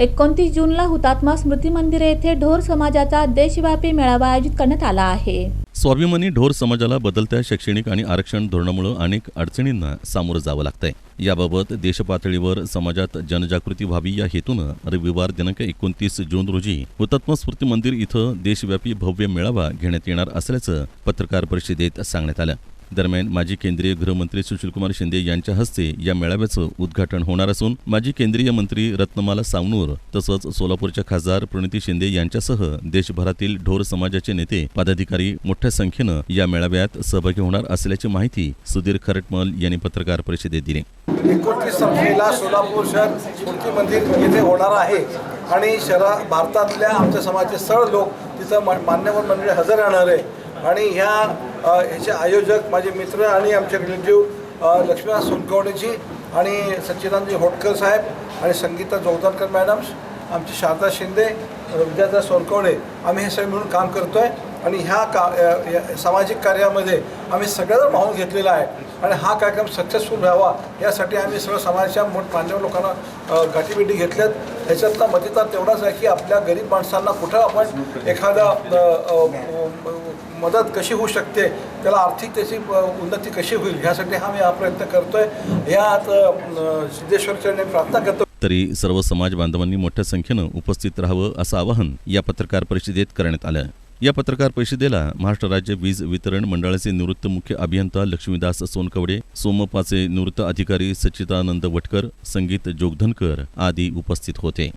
एकोणतीस जूनला हुतात्मा स्मृती मंदिर येथे ढोर समाजाचा देशव्यापी मेळावा आयोजित करण्यात आला आहे. स्वाभिमानी ढोर समाजाला बदलत्या शैक्षणिक आणि आरक्षण धोरणामुळे अनेक अडचणींना सामोरं जावं लागतंय. याबाबत देशपातळीवर समाजात जनजागृती व्हावी या हेतूनं रविवार दिनांक एकोणतीस जून रोजी हुतात्मा स्मृती मंदिर इथं देशव्यापी भव्य मेळावा घेण्यात येणार असल्याचं पत्रकार परिषदेत सांगण्यात आलं. दरम्यान माजी केंद्रीय गृहमंत्री सुशीलकुमार शिंदे यांच्या हस्ते या मेळाव्याचं उद्घाटन होणार असून माजी केंद्रीय मंत्री रत्नमाला सावनूर तसंच सोलापूरच्या खासदार प्रणिती शिंदे यांच्यासह देशभरातील ढोर समाजाचे नेते पदाधिकारी मोठ्या संख्येनं या मेळाव्यात सहभागी होणार असल्याची माहिती सुधीर खरटमल यांनी पत्रकार परिषदेत दिली. एकोणतीस तारखेला सोलापूर शहर स्मृती मंदिर येथे होणार आहे आणि शहरा भारतातल्या आमच्या समाजाचे सर्व लोक तिथं मान्यवर मंडळी हजर राहणार आहे. आणि ह्या ह्याचे आयोजक माझे मित्र आणि आमचे रिलेटिव्ह लक्ष्मीनाथ सोनकवणेजी आणि सच्चिदानंदजी होटकर साहेब आणि संगीता जोगदारकर मॅडम्स आमची शारदा शिंदे विद्याधर सोनकवणे. आम्ही हे सगळे मिळून काम करतो आहे आणि ह्या का या- सामाजिक कार्यामध्ये आम्ही सगळ्यांना माहून घेतलेला आहे आणि हा कार्यक्रम सक्सेसफुल व्हावा यासाठी आम्ही सर्व समाजाच्या मोठ मान्यवर लोकांना गाठीभेटी घेतल्यात. ह्याच्यातला मतितार तेवढाच आहे की आपल्या गरीब माणसांना कुठं आपण एखादा मदत कशी होऊ शकते त्याला आर्थिक त्याची उन्नती कशी होईल ह्यासाठी हा मी हा प्रयत्न करतोय. ह्यात सिद्धेश्वरच्या प्रार्थना करतो. तरी सर्व समाज बांधवांनी मोठ्या संख्येनं उपस्थित राहावं असं आवाहन या पत्रकार परिषदेत करण्यात आलं या पत्रकार परिषदेला महाराष्ट्र राज्य वीज वितरण मंडळाचे निवृत्त मुख्य अभियंता लक्ष्मीदास सोनकवडे सोमपाचे निवृत्त अधिकारी सच्चिदानंद वटकर संगीत जोगधनकर आदी उपस्थित होते.